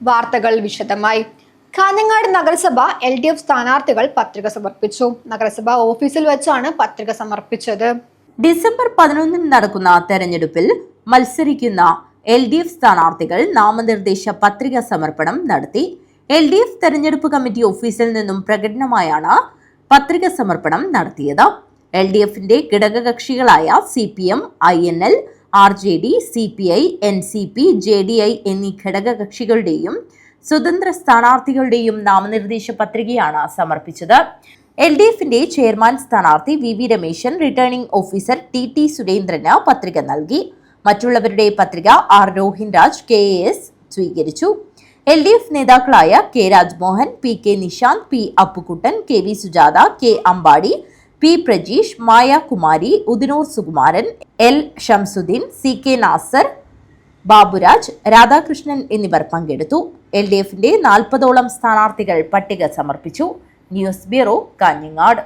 വാർത്തകൾ വിശദമായി. കാഞ്ഞങ്ങാട് നഗരസഭ എൽ ഡി എഫ് സ്ഥാനാർത്ഥികൾ പത്രിക സമർപ്പിച്ചു. നഗരസഭ ഓഫീസിൽ വെച്ചാണ് പത്രിക സമർപ്പിച്ചത്. ഡിസംബർ പതിനൊന്നിന് നടക്കുന്ന തെരഞ്ഞെടുപ്പിൽ മത്സരിക്കുന്ന എൽ ഡി എഫ് സ്ഥാനാർത്ഥികൾ നാമനിർദ്ദേശ പത്രിക സമർപ്പണം നടത്തി. എൽ ഡി എഫ് തെരഞ്ഞെടുപ്പ് കമ്മിറ്റി ഓഫീസിൽ നിന്നും പ്രകടനമായാണ് പത്രിക സമർപ്പണം നടത്തിയത്. എൽ ഡി എഫിന്റെ ഘടകകക്ഷികളായ C P M I N L R J D C P I N C P J D I എന്നീ ഘടകകക്ഷികളുടെയും സ്വതന്ത്ര സ്ഥാനാർത്ഥികളുടെയും നാമനിർദ്ദേശ പത്രികയാണ് സമർപ്പിച്ചത്. എൽ ഡി എഫിന്റെ ചെയർമാൻ സ്ഥാനാർത്ഥി V V Rameshan returning officer T T സുരേന്ദ്രന് പത്രിക നൽകി. മറ്റുള്ളവരുടെ പത്രിക R Rohin Raj K S സ്വീകരിച്ചു. എൽ ഡി എഫ് നേതാക്കളായ K Rajmohan P K Nishanth P Appukuttan K V Sujatha K Ambadi P Prajeesh Maya Kumari Udinur Sukumaran L Shamsuddin C K Nasser Baburaj Radhakrishnan എന്നിവർ പങ്കെടുത്തു. L D എഫിന്റെ നാൽപ്പതോളം സ്ഥാനാർത്ഥികൾ പട്ടിക സമർപ്പിച്ചു. News bureau Kanhangad.